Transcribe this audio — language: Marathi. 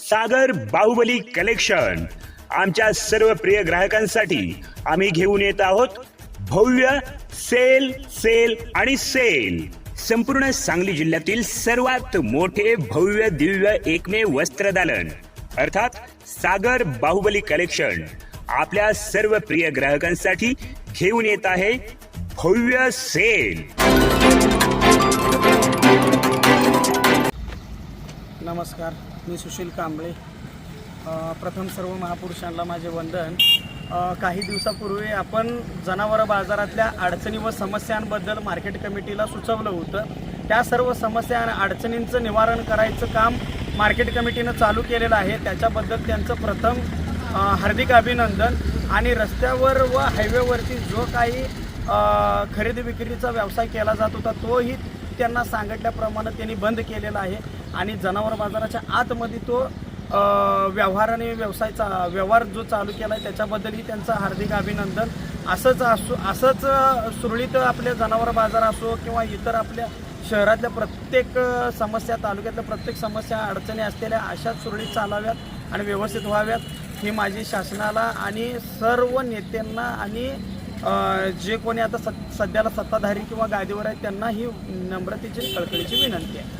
सागर बाहुबली कलेक्शन. आमच्या सर्व प्रिय ग्राहकांसाठी आम्ही घेऊन येत आहोत भव्य सेल सेल आणि सेल. संपूर्ण सांगली जिल्ह्यातील सर्वात मोठे भव्य दिव्य एकमेव वस्त्रदालन अर्थात सागर बाहुबली कलेक्शन आपल्या सर्व प्रिय ग्राहकांसाठी घेऊन येत आहे भव्य सेल. नमस्कार मी सुशील कांबळे. प्रथम सर्व महापुरुषांना माझे वंदन. काही दिवसापूर्वी आपण जनावरं बाजारातल्या अडचणी व समस्यांबद्दल मार्केट कमिटीला सुचवलं होतं. त्या सर्व समस्या आणि अडचणींचं निवारण करायचं काम मार्केट कमिटीनं चालू केलेलं आहे. त्याच्याबद्दल त्यांचं प्रथम हार्दिक अभिनंदन. आणि रस्त्यावर व हायवेवरती जो काही खरेदी विक्रीचा व्यवसाय केला जात होता तोही त्यांना सांगितल्याप्रमाणे त्यांनी बंद केलेला आहे. आणि जनावर बाजाराच्या आतमध्ये तो व्यवहार आणि व्यवसायचा व्यवहार जो चालू केला आहे त्याच्याबद्दलही त्यांचं हार्दिक अभिनंदन. असंच असो असंच सुरळीत आपल्या जनावर बाजार असो किंवा इतर आपल्या शहरातल्या प्रत्येक समस्या तालुक्यातल्या प्रत्येक समस्या अडचणी असलेल्या अशाच सुरळीत चालाव्यात आणि व्यवस्थित व्हाव्यात ही माझी शासनाला आणि सर्व नेत्यांना आणि जे कोणी आता सध्याला सत्ताधारी किंवा गादीवर आहेत त्यांना ही नम्रतेची कळकळीची विनंती आहे.